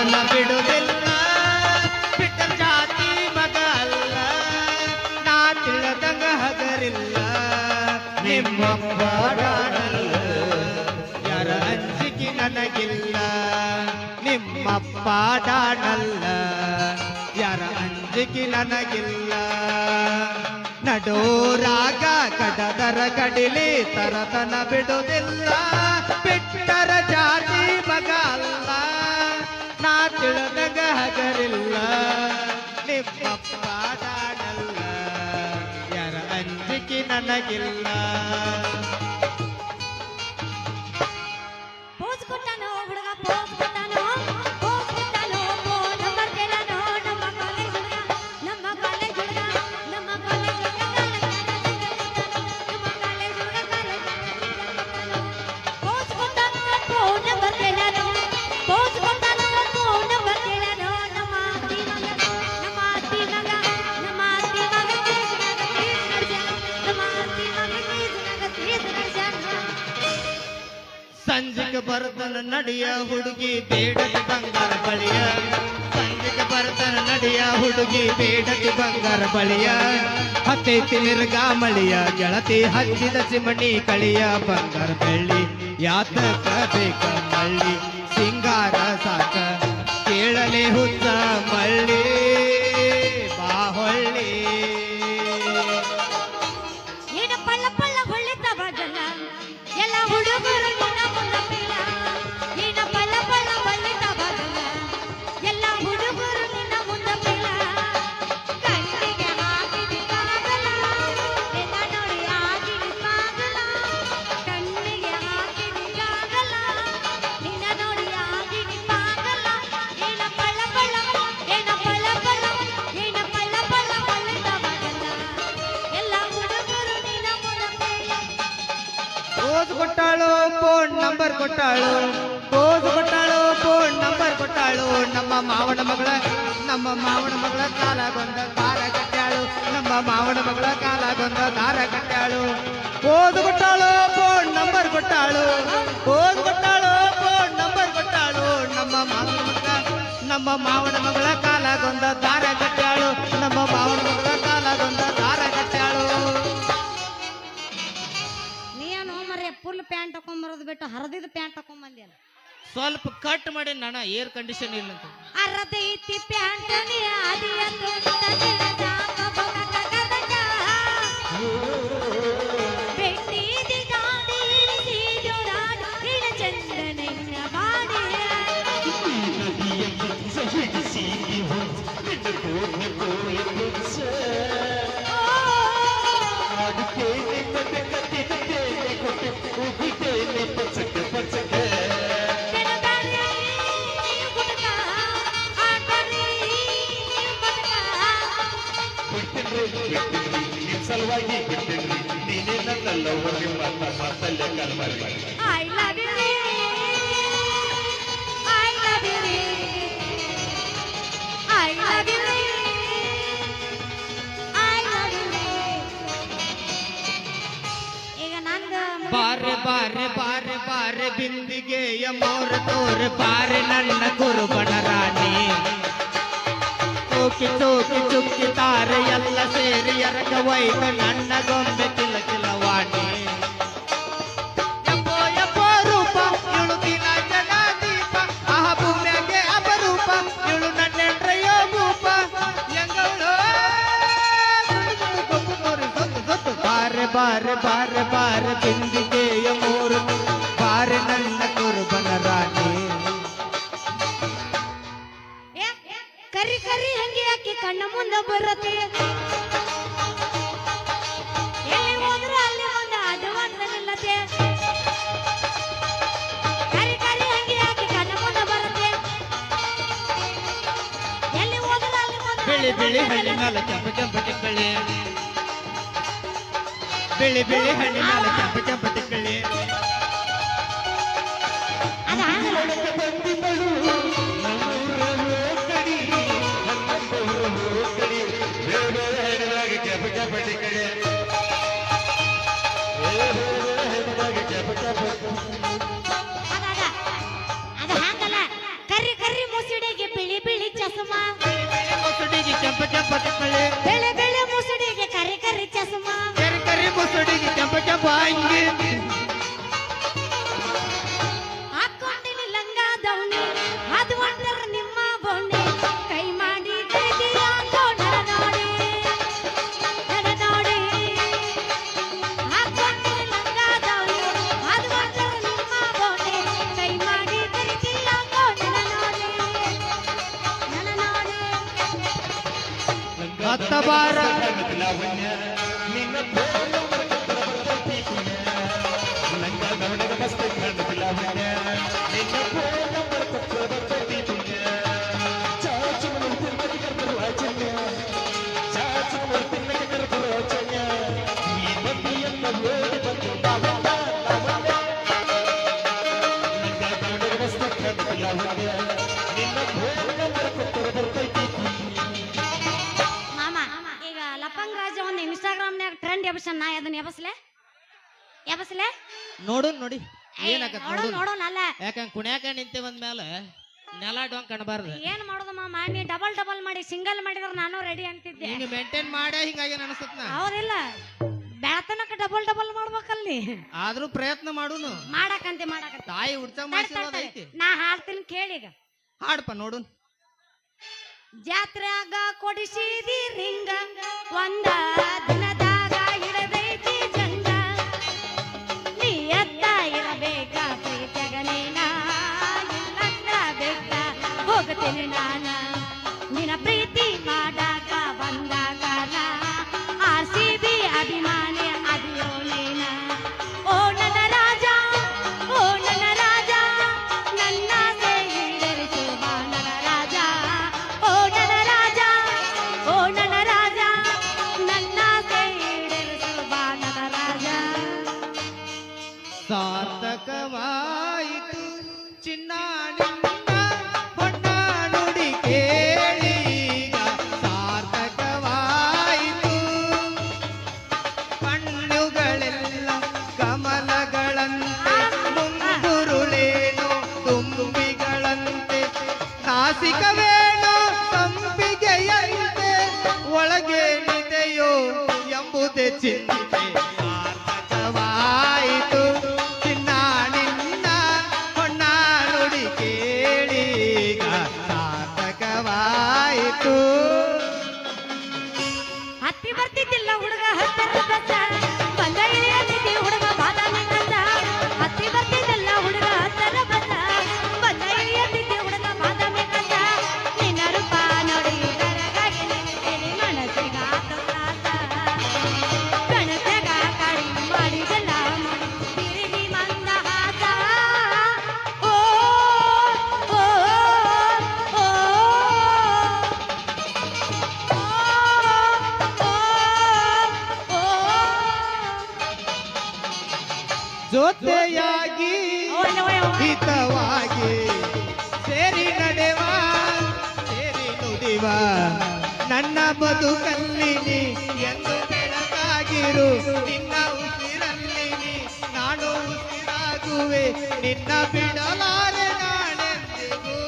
ತರತನ ಬಿಡುವುದಿಲ್ಲ ಬಿಟ್ಟ ಜಾತಿ ಮಗ ಅಲ್ಲ. ನಾ ತಿಳಿದಂಗ ಹಗರಿಲ್ಲ. ನಿಮ್ಮಪ್ಪ ಡಾಡಲ್ಲ ಯಾರ ಅಂಜಿಕೆ ನನಗಿಲ್ಲ. ನಿಮ್ಮಪ್ಪ ಪಾಡಾಡಲ್ಲ ಯಾರ ಅಂಜಿಕೆ ನನಗಿಲ್ಲ. ನಡೋರಾಗ ಕಡದರ ಕಡಿಲಿ ತರತನ ಬಿಡುವುದಿಲ್ಲ ಬಿಟ್ಟರ ಜಾತಿ ತಿಳಿದಾಗ ಹಗರಿಲ್ಲ ನಿಮ್ಮಪ್ಪ ಯಾರ ಅಂಜಿಕೆ ನನಗಿಲ್ಲ. ಸಂಜೆಗೆ ಬರ್ತನ ನಡಿಯ ಹುಡುಗಿ ಬೇಡದ ಬಂಗಾರ ಬಳಿಯ. ಸಂಜಿಕ ಬರ್ತನ ನಡಿಯ ಹುಡುಗಿ ಬೇಡದ ಬಂಗಾರ ಬಳಿಯ. ಹತ್ತೈತಿ ನಿರ್ಗಾಮಳಿಯ, ಗೆಳತಿ ಹಚ್ಚಿದ ಸಿಮಣಿ ಕಳಿಯ. ಬಂಗಾರ ಬೆಳ್ಳಿ ಯಾತಕ ಬೇಕ ಮಳ್ಳಿ, ಸಿಂಗಾರ ಸಾಕ ನಮ್ಮ ಮಾವನ ಮಗಳ ಕಾಲ ಬಂದ ದಾರ ಕಟ್ಟಾಳು ನಮ್ಮ ಮಾವನ ಮಗಳ ಕಾಲ ಬಂದ ದಾರ ಕಟ್ಟಾಳು ಓದು ಕೊಟ್ಟಾಳು ಫೋನ್ ನಂಬರ್ ಕೊಟ್ಟಾಳು. ಓದು ಕೊಟ್ಟಾಳು ಫೋನ್ ನಂಬರ್ ಕೊಟ್ಟಾಳು. ನಮ್ಮ ಮಾವನ ಮಗಳ, ನಮ್ಮ ಮಾವನ ಮಗಳ ಕಾಲ ಬಂದ ದಾರ ಕಟ್ಟಾಳು ನಮ್ಮ ಮಾವನ ಮಗಳ ಕಾಲ ಬಂದ ದಾರ ಕಟ್ಟಾಳು ನೀನು ಮರೆ ಫುಲ್ ಪ್ಯಾಂಟ್ ಹಾಕೊಂಬರೋದು ಬಿಟ್ಟು ಹರಿದಿದ ಪ್ಯಾಂಟ್ ಹಾಕೊಂಬಂದಿಯಲ್ಲ ಸ್ವಲ್ಪ ಕಟ್ ಮಾಡಿ ನಾನ ಏರ್ ಕಂಡೀಷನ್ ಇಲ್ಲ ಅಂತ ಅರ್ಧೈತಿ ಪ್ಯಾಂಟ್ ನೀ ಆದಿಯ ಬಾರೆ ಬಾರೆ ಬಾರೆ ಬಾರೆ ಬಿಂದಿಗೆಯ ಮೋರ ತೋರೆ ಬಾರೆ ನನ್ನ ಕುರುಬನ ರಾಣಿ ಚೂಕಿ ಚೂಕಿ ಚುಕ್ಕಿ ತಾರೆ ಎಲ್ಲ ಸೇರಿ ಎರಗ ವೈಕ ನನ್ನ ಗೊಂಬೆ ಕಿಲ ಕಿಲವಾಣಿ ಬಾರೆ ಬಾರೆ ಬಾರೆ ಬಿಂದಿಗೆಯ ಮೂರು. ಬಾರೆ ನನ್ನ ಕುರುಬನ ರಾಣಿ. ಕರಿ ಕರಿ ಹಂಗೆ ಯಾಕೆ ಕಣ್ಣ ಮುಂದೆ ಬರುತ್ತೆ. ಎಲ್ಲಿ ಹೋದ್ರು ಅಲ್ಲಿ ಒಂದು ನಿಲ್ಲತ್ತೆ. ಕರಿ ಕರಿ ಹಂಗೆ ಯಾಕೆ ಕಣ್ಣ ಮುಂದೆ ಬರುತ್ತೆ. ಎಲ್ಲಿ ಹೋದ್ರು ಅಲ್ಲಿ ಬಿಳಿ ಬಿಳಿ ಹಳ್ಳಿ ಮೇಲೆ ಕೆಂಪ ಕೆಂಪ ಟಿಕ್ಕಳಿ ಬಿಳಿ ಬಿಳಿ ಹಣ್ಣಿ ಮೇಲೆ ಕೆಂಪ ಕೆಂಪ ಟಿಕ್ಕಳಿ ಅದ barra. ನೋಡು ನೋಡಿ. ಏಯ್, ಏನಾಗತ್ತ ನೋಡು ನೋಡು ನೋಡೋಣ ಅಲ್ಲ ಯಾಕಂದ್ರೆ ಕುಣ್ಯಾಕ ನಿಂತೆ ಬಂದ್ಮೇಲೆ ನೆಲ ಡೊಂಗ್ ಕಾಣಬಾರ್ದು. ಏನ್ ಮಾಡೋದು ಮಾಮಿ? ಡಬಲ್ ಡಬಲ್ ಮಾಡಿ ಸಿಂಗಲ್ ಮಾಡಿದ್ರೆ ನಾನು ರೆಡಿ ಅಂತಿದ್ದೆ. ಹಿಂಗ ಮೇಂಟೈನ್ ಮಾಡೇ ಹಿಂಗಾಗಿ ಅನಿಸ್ತತ್ ನಾ. ಹೌದಿಲ್ಲ. ಬೆಳತನಕ ಡಬಲ್ ಡಬಲ್ ಮಾಡ್ಬೇಕಲ್ಲಿ. ಆದ್ರೂ ಪ್ರಯತ್ನ ಮಾಡುನು. ಮಾಡಕಂತೆ ಮಾಡಕಂತೆ. ತಾಯಿ ತಡಿ, ಮಾಡಿಸಿರೋದೈತಿ ತಡಿ. ನಾ ಹಾಡ್ತೀನಿ ಕೇಳೀಗ ಹಾಡಪ್ಪ ನೋಡು ಜಾತ್ರೆಗ ಕೊಡಿಸಿದಿ ರಿಂಗ ಒಂದ ನೀ ಎತ್ತ ಇರಬೇಕ ಪ್ರೀತಿಯಾಗ ನೀನ ಇಲ್ಲಂದ್ರ ಬೆಟ್ಟ ಹೋಗ್ತೀನಿ ನಾನ. ನಿನ್ನ ಪ್ರೀತಿ ಮಾಡಾಕ साथ ಜೊತೆಯಾಗಿ ಹಿತವಾಗಿ ಸೇರಿ ನಡೆವ ಸೇರಿ ನುಡಿವ. ನನ್ನ ಬದುಕಲ್ಲಿ ಎಂದು ಬೆಳಕಾಗಿರು. ನಿನ್ನ ಉಸಿರಲ್ಲಿ ನಾನು ಉಸಿರಾಗುವೆ. ನಿನ್ನ ಬಿಡಲಾರೆ ನಾನೆಂದಿಗೂ.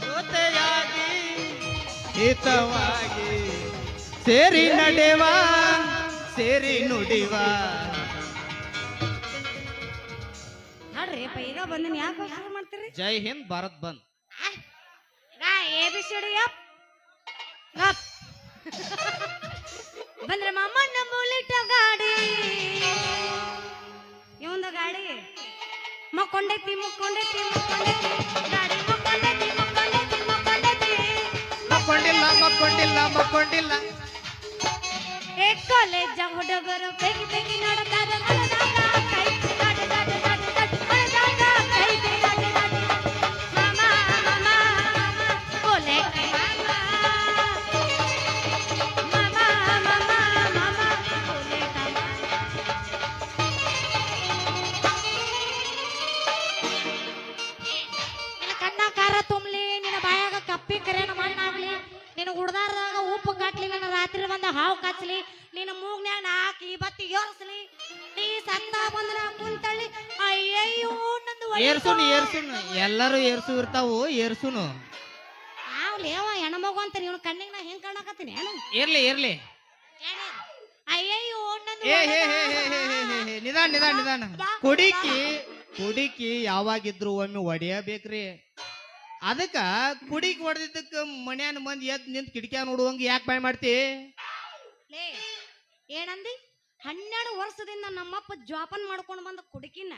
ಜೊತೆಯಾಗಿ ಹಿತವಾಗಿ ಸೇರಿ ನಡೆವ. ಸೇರಿ ನುಡಿವ. ನೋಡ್ರಿ ಪೈರ ಬಂದಿನಿ ಯಾಕೆ ಮಾಡ್ತೀರಿ? ಜೈ Hind Bharat bandh. A B C D ಬಂದ್ರೆ ಮಾಮಣ್ಣ ಬುಲೆಟ್ ಗಾಡಿ. ಇವಂದ ಗಾಡಿ? ಮಕ್ಕೊಂಡೈತಿ ಮುಕ್ಕೊಂಡೈತಿ ಮುಕ್ಕೊಂಡೈತಿ. ಗಾಡಿ ಮಕ್ಕೊಂಡೈತಿ ಮಕ್ಕೊಂಡೈತಿ ಮಕ್ಕೊಂಡೈತಿ. ಮಕ್ಕೊಂಡಿಲ್ಲ ಮಕ್ಕೊಂಡಿಲ್ಲ ಮಕ್ಕೊಂಡಿಲ್ಲ. ಏ ಕಾಲೇಜ ಹುಡುಗರು ಬೇಗಿ ಬೇಗಿ ನೋಡ್ತಾರ ಏರ್ಸು ಇರ್ತಾವು ಏರ್ಸುನು. ಲೇವ ಹೆಣ್ಮಗು ಅಂತ ನೀವು ಕಣ್ಣಿಗೆ ನಾ ಹೆಂಗ್ ಕಾಣಕತ್ತೀನಿ ಏನು? ಇರ್ಲಿ ಇರ್ಲಿ. ಅಯ್ಯಯ್ಯೋ ನಂದು ಏ ಹೇ ಹೇ ಹೇ ಹೇ ಹೇ ಹೇ ಹೇ ನಿಧಾನ ನಿಧಾನ ನಿಧಾನ. ಕುಡಿಕಿ ಕುಡಿಕಿ ಯಾವಾಗಿದ್ರು ಒಮ್ಮೆ ಒಡೆಯಬೇಕ್ರಿ ಅದಕ್ಕ ಕುಡಿಕ್ ಹೊಡೆದಿದ್ದಕ್ಕ ಮನ್ಯಾನ ಮಂದಿ ಎದ್ ನಿಂತ್ ಕಿಟಕಿಯ ನೋಡುವಂಗ ಯಾಕೆ ಬಾಯ್ ಮಾಡ್ತಿ? ಲೇ ಏನಂದಿ? ಹನ್ನೆರಡು ವರ್ಷದಿಂದ ನಮ್ಮಪ್ಪ ಜೋಪಾನ ಮಾಡ್ಕೊಂಡು ಬಂದ ಕುಡುಕಿನ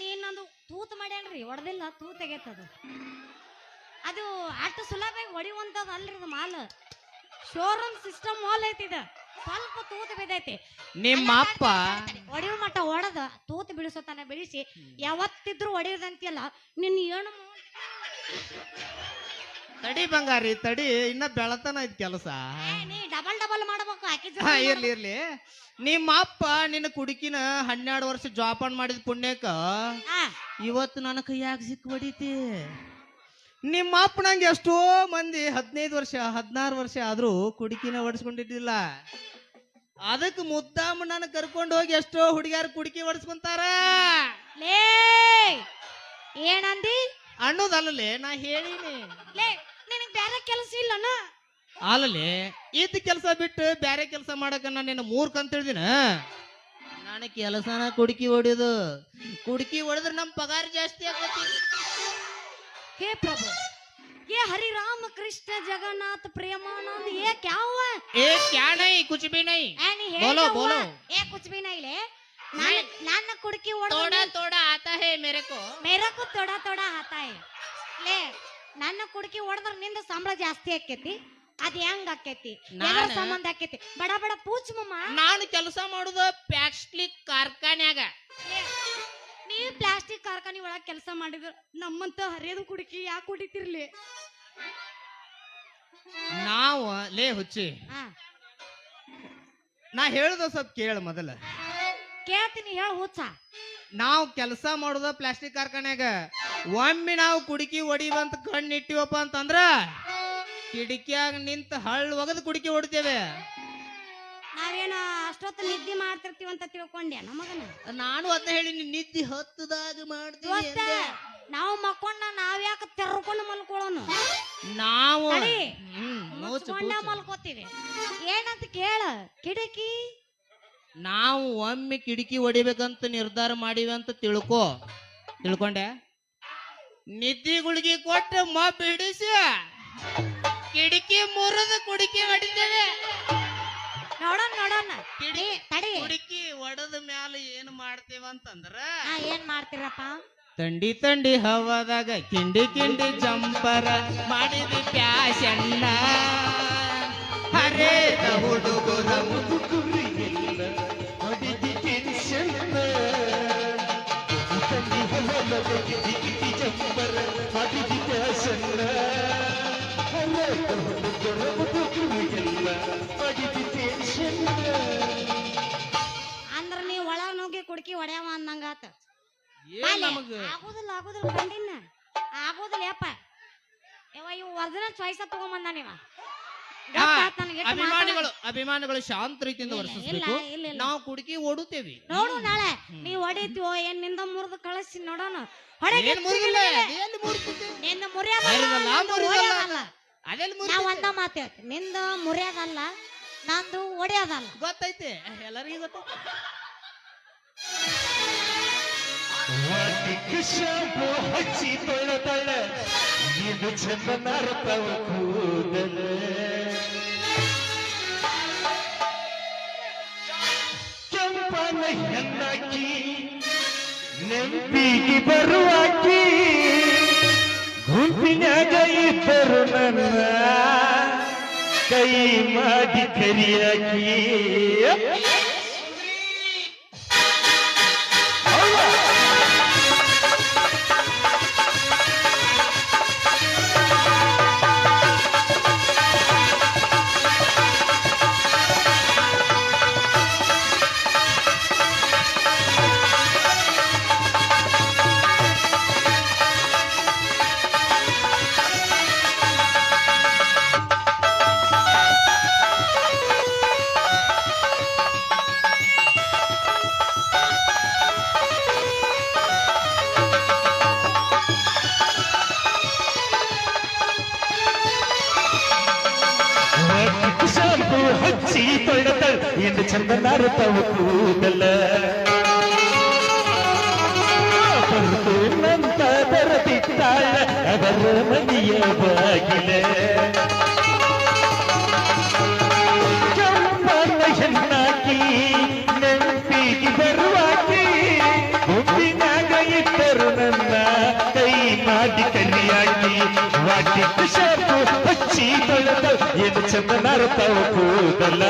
ನೀನೊಂದು ತೂತ್ ಮಾಡ್ಯಾನ್ರಿ ಹೊಡೆದಿಲ್ಲ ತೂತ್ ತೆಗೆತದ. ಅದು ಅಷ್ಟು ಸುಲಭವಾಗಿ ಹೊಡಿಯುವಂಥದ್ದು ಅಲ್ರಿ ಇದು ಮಾಲ್. ಶೋರೂಮ್ ಸಿಸ್ಟಮ್ ಮಾಲ್ ಐತಿದ ಸ್ವಲ್ಪ ತೂತ್ ಬಿದೈತಿ ನಿಮ್ಮ ಅಪ್ಪ ಮಟ ಮಟ್ಟ ಹೊಡೆದ ತೂತ್ ಬಿಡಿಸೋತನ ಬಿಡಿಸಿ ಯಾವತ್ತಿದ್ರು ಹೊಡೆಯೋದಂತಿಯಲ್ಲ ನಿನ್ನ ಏನು ತಡಿ ಬಂಗಾರಿ ತಡಿ ಇನ್ನ ಬೆಳತನ ಐತ್ ಕೆಲಸ. ನೀ ಡಬಲ್ ಡಬಲ್ ಮಾಡ್ಬೇಕು ಆಕಿ ಹಾ ಜೊತೆ ಇರ್ಲಿ ಇರ್ಲಿ. ನಿಮ್ಮ ಅಪ್ಪ ನಿನ್ನ ಕುಡುಕಿನ ಹನ್ನೆರಡು ವರ್ಷ ಜೋಪಾನ ಮಾಡಿದ ಪುಣ್ಯಕ್ಕ ಆ, ಇವತ್ತು ನನ್ನ ಕೈಯಾಗ ಸಿಕ್ ಹೊಡಿತಿ. ನಿಮ್ಮ ಅಪ್ಪ ನಂಗೆ ಎಷ್ಟೋ ಮಂದಿ ಹದಿನೈದು ವರ್ಷ ಹದಿನಾರು ವರ್ಷ ಆದ್ರೂ ಕುಡುಕಿನ ಹೊಡಿಸ್ಕೊಂಡಿದ್ದಿಲ್ಲ ಅದಕ್ಕೆ ಮುದ್ದಾಮ ನನ್ನ ಕರ್ಕೊಂಡು ಹೋಗಿ ಎಷ್ಟೋ ಹುಡುಗಿಯಾರ ಕುಡುಕಿ ಹೊಡಿಸ್ಕೊಂತಾರ ಲೇ ಏನಂದಿ? ಅನ್ನೋದಲ್ಲಲೇ ನಾ ಹೇಳಿನಿ. ಲೇ ನಿನಗ್ ಬೇರೆ ಕೆಲಸ ಇಲ್ಲನ ಅಲ್ಲಲೇ ಇದ್ದ ಕೆಲಸ ಬಿಟ್ಟು ಬೇರೆ ಕೆಲಸ ಮಾಡಕ ನಾನು ನಿನ್ನ ಮೂರ್ಖ ಅಂತ ಹೇಳಿದಿನ ನಾನು ಕೆಲಸನ ಕುಡುಕಿ ಹೊಡಿಯೋದು ಕುಡುಕಿ ಹೊಡೆದ್ರೆ ನಮ್ಮ ಪಗಾರ ಜಾಸ್ತಿ ಆಗತಿ हे प्रभु ये हरि राम कृष्ण जगन्नाथ प्रेमानंद ये क्या हुआ ಏ ಕ್ಯಾ ನೈ ಕುಚ್ ಬಿ ನೈ ए नहीं है बोलो, क्या हुआ? बोलो। ए कुछ भी नहीं ले नान नान कुड़की ओड़ थोड़ा थोड़ा आता है मेरे को मेरा को थोड़ा थोड़ा आता है ಲೇ ನನ್ನ ಕುಡುಕಿ ಹೊಡೆದ್ರ ನಿಂದ ಸಂಬಳ ಜಾಸ್ತಿ ಆಕೇತಿ ಅದ್ ಹೆಂಗ್ ಆಕೇತಿ? ಎದ್ರ ನಾನ- ಸಂಬಂಧ ಆಕೇತಿ? ಬಡ ಬಡ ಪೂಚ್ ಮಮ್ಮ ನಾನು ಕೆಲಸ ಮಾಡುದ ಪ್ಲಾಸ್ಟಿಕ್ ಕಾರ್ಖಾನ್ಯಾಗ. ನೀ ನೀವ್ ಪ್ಲಾಸ್ಟಿಕ್ ಕಾರ್ಖಾನೆ ಒಳಗ್ ಕೆಲಸ ಮಾಡಿದ್ರ ನಮ್ಮಂತ ಹರಿಯದ ಕುಡುಕಿ ಯಾಕೆ ಕುಡಿತಿರ್ಲಿ? ನಾವು ಲೇ ಹುಚ್ಚಿ. ಆ, ನಾ ಹೇಳುದ ಸತ್ ಕೇಳ ಮೊದಲ. ಕೇಳ್ತೀನಿ ಹೇಳ ಹುಚ್ಚ. ನಾವು ಕೆಲಸ ಮಾಡುದ ಪ್ಲಾಸ್ಟಿಕ್ ಕಾರ್ಖಾನೆಗ ಒಮ್ಮೆ ನಾವು ಕುಡಿಕಿ ಹೊಡಿವಂತ ಕಣ್ಣು ಇಟ್ಟಿವಪ್ಪ ಅಂತಂದ್ರ ಕಿಡಿಕಿಯಾಗ ನಿಂತ ಹಳ್ಳ ಒಗದು ಕುಡಿಕಿ ಹೊಡಿತೇವೆ. ನಾವೇನ ಅಷ್ಟೊತ್ತು ನಿದ್ದೆ ಮಾಡ್ತಿರ್ತೀವಿ ಅಂತ ತಿಳ್ಕೊಂಡೆ ನಮಗನ? ನಾನು ಅಂತ ಹೇಳಿ ನಿದ್ದೆ ಹತ್ತದಾಗ ಮಾಡ್ತೀವಿ. ನಾವು ಮಕ್ಕೊಂಡ ನಾವ್ಯಾಕ ತೆರ್ಕೊಂಡು ಮಲ್ಕೊಳ್ಳೋನು? ನಾವು ಮಲ್ಕೋತೀವಿ. ಏನಂತ ಕೇಳ ಕಿಡಕಿ ನಾವು ಒಮ್ಮೆ ಕಿಟಕಿ ಹೊಡಿಬೇಕಂತ ನಿರ್ಧಾರ ಮಾಡಿವಿ ಅಂತ ತಿಳ್ಕೊ. ತಿಳ್ಕೊಂಡೆ? ನಿದ್ದಿ ಗುಳಿಗೆ ಕೊಟ್ಟು ಮಬ್ಬ ಹಿಡಿಸಿ. ಕಿಡಕಿ ಮುರಿದ ಕುಡಿಕೆ ಹೊಡಿತೇವೆ ನೋಡೋಣ ನೋಡೋಣ. ಕಿಡಿ- ತಡಿ. ಕುಡಿಕಿ ಒಡದ ಮ್ಯಾಲ ಏನ್ ಮಾಡ್ತೇವ ಅಂತಂದ್ರ? ಆ, ಏನ್ ಮಾಡ್ತೀರಪ್ಪ? ತಂಡಿ ತಂಡಿ ಹವಾದಾಗ ಕಿಂಡಿ ಕಿಂಡಿ ಜಂಪರ ಮಾಡಿದಿ ಪ್ಯಾಶನ್ನ. ಹರೇದ ಹುಡುಗರ. ಹುಡುಗುರಿಗೆಲ್ಲ ಅಂದಂಗಾತ ಏನ್ ನಮಗ? ಆಗುದಿಲ್ಲ ಆಗುದಿಲ್ಲ ಕಂಡಿನ ಆಗುದಿಲ್ಲ ಯಪ್ಪ. ಯವ್ವ ಇವ್ ಒರಿಜಿನಲ್ ಚಾಯ್ಸ್ ತಗೊಂಬಂದ ನೀವ ಹಾ, ಗೊತ್ತಾತ್ ನನಗೆ ಎಷ್ಟ್ ಅಭಿಮಾನಿಗಳು ಅಭಿಮಾನಿಗಳು ಶಾಂತ ರೀತಿಯಿಂದ ಇಲ್ಲ, ಇಲ್ಲ, ವರ್ತಿಸ್ಬೇಕು. ಇಲ್ಲ, ಇಲ್ಲ. ನಾವು ಕುಡುಕಿ ಓಡುತ್ತೇವೆ. ನೋಡು ನಾಳೆ ನೀ ಹೊಡಿತೀವೋ ಏನ್ನಿಂದ ಮುರಿದು ಕಳಿಸಿ ನೋಡೋಣ. ಹೊಡೆಗೆ ಏನ್ ಮುರಿದಿಲ್ಲ ಮುರಿದಿದೆ? ನಿಂದ ಮುರಿಯೋದಲ್ಲ ನಂದು. ಹೊಡ್ಯೋದಲ್ಲ. ಅದೆಲ್ಲಿ ಮುರಿದಿದೆ? ಒಂದ ಮಾತು ಹೇಳ್ತೀನಿ ನಿಂದ ಮುರಿಯೋದಲ್ಲ ನಂದು ಹೊಡೆಯೋದಲ್ಲ ಗೊತ್ತೈತೆ. ಎಲ್ಲರಿಗೂ ಗೊತ್ತೈತೆ. ವಾಟಿಗೆ ಶಾಂಪು ಹಚ್ಚಿ ತೊಳೆದಳ ಇದು ಚಂದ ಚಂದನರ್ತವ ಕೂದಲ ಕೆಂಪನ ಹೆಣ್ಣಾಕಿ ನೆಂಪಿಗೆ ಬರುವಾಕಿ ಗುಂಪಿನಾಗ ಇದ್ದರು ನನ್ನ ಕೈ ಮಾಡಿ ಕರಿಯಾಕಿ ವಾಟಿ ಶಾಪು ಹಚ್ಚಿ ತೊಳೆದ ಏನು ಚಂದನಾರ ತವ ಕೂದಲ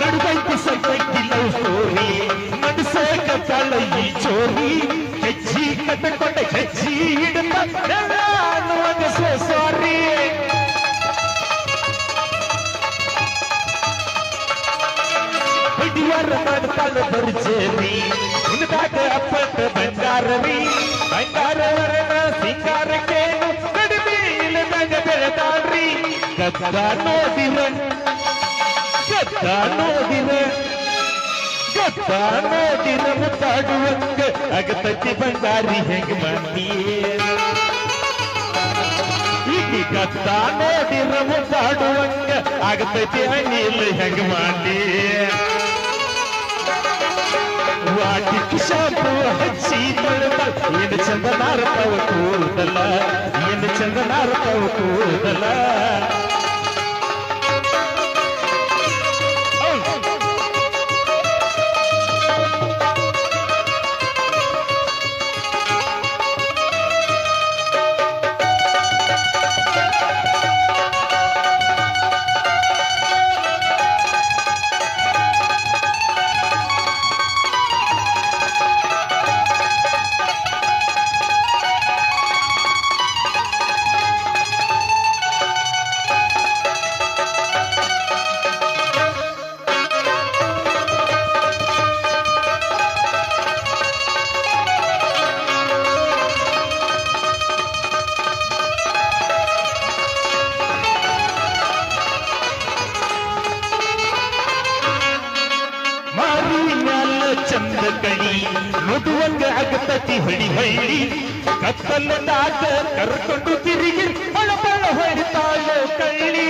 ನಡುಗೈತಿ ಸೈಕೈತಿ ಲವ್ ಸ್ಟೋರಿ ಮನಸ್ಸೇ ಕತ್ತಾಳ ಈ ಚೋರಿ ಹೆಜ್ಜಿ ಕಟ್ಟಕೊಂಡ ಹೆಜ್ಜಿ ಹಿಡಿದ ನಾನು ಅಗಸೋ ಸಾರಿ ಹಿಡಿಯಾರ ಮಾಡ್ತಾಳ ಬರ್ಜೇರಿ ಹಿಂದಾಗ ಅಪ್ಪಟ ಬಂಗಾರವಿ ಬಂಗಾರವರನ ಸಿಂಗಾರಕ್ಕೇನು ಕಡಿಮೆ ಇಲ್ಲದಾಗ ಬೆಳೆದಾಡ್ರಿ ಕತ್ತ ನೋಡಿರ ಗತ್ತ ನೋಡಿರ ನೋಡಿರ ಮುತ್ತಾಡುವಂಗ ಅಗತತಿ ಬಂಗಾರಿ ಹೆಂಗ್ ಮಂದಿ ಈಗ ಗತ್ತ ನೋಡಿರ ಮುತ್ತಾಡುವಂಗ ಆಗತೈತಿ ಹಣ್ಣಿಲ್ಲ ಹೆಂಗ್ ಮಾಡಿ ವಾಟಿ ಶಾಪು ಹಚ್ಚಿ ತೊಳೆದ ಏನು ಚಂದನಾರ ತವ ಕೂದಲ ಏನು ಚಂದನಾರ ಕೂದಲ. ಚಂದ ಕಳಿ ಅಗತತಿ ಹೊಳಿ ಹಳಿ ಕತ್ತಲ ಕತ್ತಲದಾಗ ಕರ್ಕೊಂಡು ತಿರುಗಿ ಬಳಬಳ ಹೊಡಿತಾಳು ಕಳ್ಳಿ.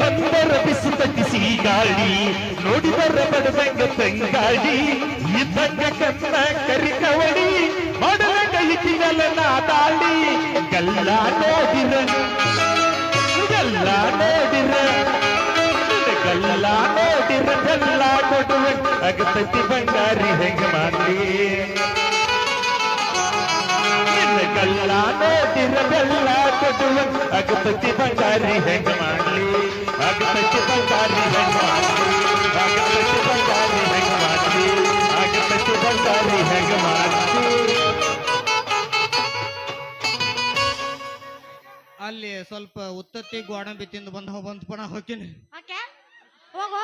ಬಂದರ ಬಿಸುತತಿ ಸಿಗಾಳಿ, ನೋಡಿದರ ಬಡದಂಗ ತಂಗಾಳಿ ಇದ್ದಂಗ ಕನ್ನ ಕರಿ ಕವಡಿ ಮಾಡದಂಗ ಇಟ್ಟಿನಲ್ಲ ನಾದಾಳಿ ಗಲ್ಲ ನೋಡಿರ ಗಲ್ಲ ನೋಡಿರ ಗಲ್ಲ ನೋಡಿರ ಗಲ್ಲ ಕೊಡುವ ಅಗತತಿ ಬಂಗಾರಿ ಹೆಂಗ ಮಾಡ್ಲಿ ನಿನ್ನ ಗಲ್ಲ ನೋಡಿರ ಬೆಲ್ಲ ಕೊಡುವ ಅಗತತಿ ಬಂಗಾರಿ ಹೆಂಗ ಮಾಡ್ಲಿ ಅಗತತಿ ಬಂಗಾರಿ ಹೆಂಗ ಮಾಡ್ಲಿ ಅಗತತಿ ಬಂಗಾರಿ ಹೆಂಗ ಮಾಡ್ಲಿ ಅಗತತಿ ಬಂಗಾರಿ ಹೆಂಗ ಮಾಡ್ಲಿ ಅಲ್ಲಿ ಸ್ವಲ್ಪ ಉತ್ತತ್ತಿ ಗೋಡಂಬಿ ತಿಂದು ಬಂದ ಬಂದ್ ಪಣ ಹೋಗು.